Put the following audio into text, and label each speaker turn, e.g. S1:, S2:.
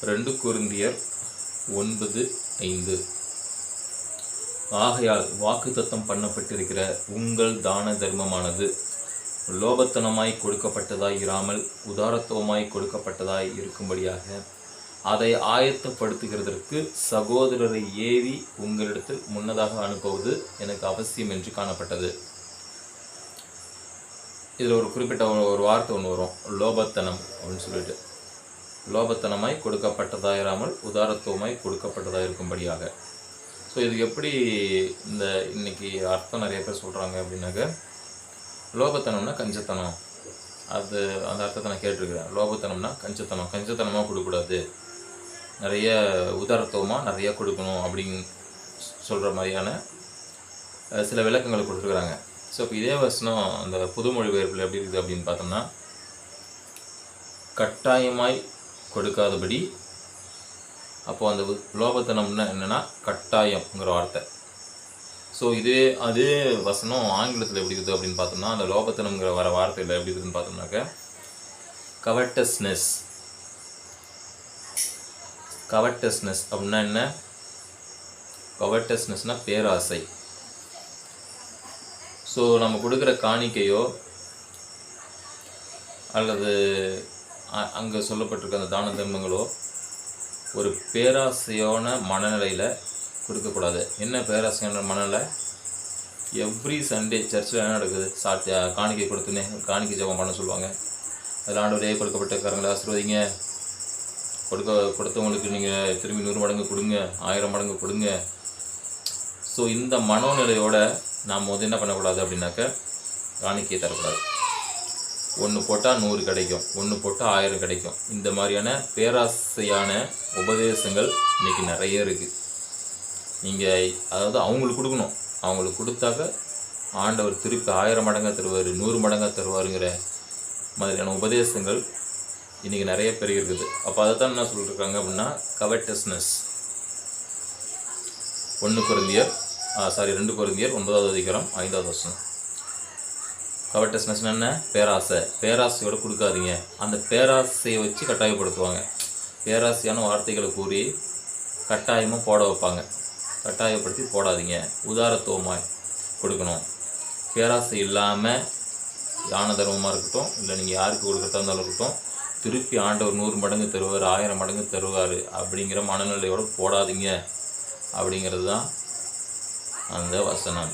S1: ரெண்டு குருந்தியர் ஒன்பது ஐந்து. ஆகையால் வாக்குத்தத்தம் பண்ணப்பட்டிருக்கிற உங்கள் தான தர்மமானது லோபத்தனமாய் கொடுக்கப்பட்டதாய் இராமல் உதாரத்துவமாய் கொடுக்கப்பட்டதாய் இருக்கும்படியாக அதை ஆயத்தப்படுத்துகிறதற்கு சகோதரரை ஏவி உங்களிடத்தில் முன்னதாக அனுப்புவது எனக்கு அவசியம் என்று காணப்பட்டது. இதில் ஒரு குறிப்பிட்ட ஒரு- ஒரு வார்த்தை ஒன்று வரும். லோபத்தனம் அப்படின்னு சொல்லிட்டு. லோபத்தனமாய் கொடுக்கப்பட்டதாயிராமல் உதாரத்துவமாய் கொடுக்கப்பட்டதாக இருக்கும்படியாக ஸோ இது எப்படி இந்த இன்னைக்கு அர்த்தம் நிறைய பேர் சொல்கிறாங்க அப்படின்னாக்க லோபத்தனம்னா கஞ்சத்தனம். அது அந்த அர்த்தத்தை நான் கேட்டிருக்கிறேன். லோபத்தனம்னா கஞ்சத்தனம். கஞ்சத்தனமாக கொடுக்கக்கூடாது. நிறைய உதாரத்துவமாக நிறைய கொடுக்கணும் அப்படின்னு சொல்கிற மாதிரியான சில விளக்கங்களை கொடுத்துருக்குறாங்க. ஸோ இப்போ இதே வசனம் அந்த புதுமொழி பெயர்ப்பில் எப்படி இருக்குது அப்படின்னு பார்த்தோம்னா கட்டாயமாய் கொடுக்காதபடி அப்போ அந்த உ- லோபத்தனம்னா என்னென்னா கட்டாயம்ங்கிற வார்த்தை. ஸோ இதே அதே வசனம் ஆங்கிலத்தில் எப்படி இருக்குது அப்படின்னு பார்த்தோம்னா அந்த லோபத்தனம்ங்கிற வர வார்த்தையில் எப்படி இருக்குதுன்னு பார்த்தோம்னாக்க கவட்டஸ்னஸ் கவட்டஸ்னஸ் அப்படின்னா என்ன? கவட்டஸ்னஸ்னால் பேராசை. ஸோ நம்ம கொடுக்குற காணிக்கையோ அல்லது அங்கே சொல்லப்பட்டிருக்க அந்த தான தர்மங்களோ ஒரு பேராசையான மனநிலையில் கொடுக்கக்கூடாது. என்ன பேராசையான மனநிலை? எவ்ரி சண்டே சர்ச்சில் என்ன நடக்குது? சாட் காணிக்கை கொடுத்துனே காணிக்கை ஜெபம் பண்ண சொல்லுவாங்க. அதில் ஆண்டவரே கொடுக்கப்பட்ட கரங்களை ஆசிர்வதிங்க. கொடுக்க கொடுத்தவங்களுக்கு நீங்கள் திரும்பி நூறு மடங்கு கொடுங்க ஆயிரம் மடங்கு கொடுங்க. ஸோ இந்த மனோநிலையோட நாம் வந்து என்ன பண்ணக்கூடாது அப்படின்னாக்க காணிக்கையை தரக்கூடாது. ஒன்று போட்டால் நூறு கிடைக்கும் ஒன்று போட்டால் ஆயிரம் கிடைக்கும். இந்த மாதிரியான பேராசையான உபதேசங்கள் இன்றைக்கி நிறைய இருக்குது நீங்கள் அதாவது அவங்களுக்கு கொடுக்கணும். அவங்களுக்கு கொடுத்தாக்க ஆண்டவர் திருப்பி ஆயிரம் மடங்காக தருவார் நூறு மடங்காக தருவாருங்கிற மாதிரியான உபதேசங்கள் இன்றைக்கி நிறைய பேர் இருக்குது. அப்போ அதை தான் என்ன சொல்லியிருக்காங்க அப்படின்னா கவட்டஸ்னஸ் ஒன்று குருந்தியர் சாரி ரெண்டு குருந்தியர் ஒன்பதாவது அதிகாரம் ஐந்தாவது வருஷம் கவட்டஸ்னஸ் என்ன? பேராசை. பேராசையோட கொடுக்காதீங்க. அந்த பேராசையை வச்சு கட்டாயப்படுத்துவாங்க. பேராசையான வார்த்தைகளை கூறி கட்டாயமாக போட வைப்பாங்க. கட்டாயப்படுத்தி போடாதீங்க. உதாரத்துவமாய் கொடுக்கணும். பேராசை இல்லாமல் தான தர்மமாக இருக்கட்டும் இல்லை நீங்கள் யாருக்கு கொடுக்குறதா இருந்தாலும் இருக்கட்டும் திருப்பி ஆண்டவர் நூறு மடங்கு தருவார் ஆயிரம் மடங்கு தருவார் அப்படிங்கிற மனநிலையோடு போடாதீங்க. அப்படிங்கிறது தான் அந்த வசனம்.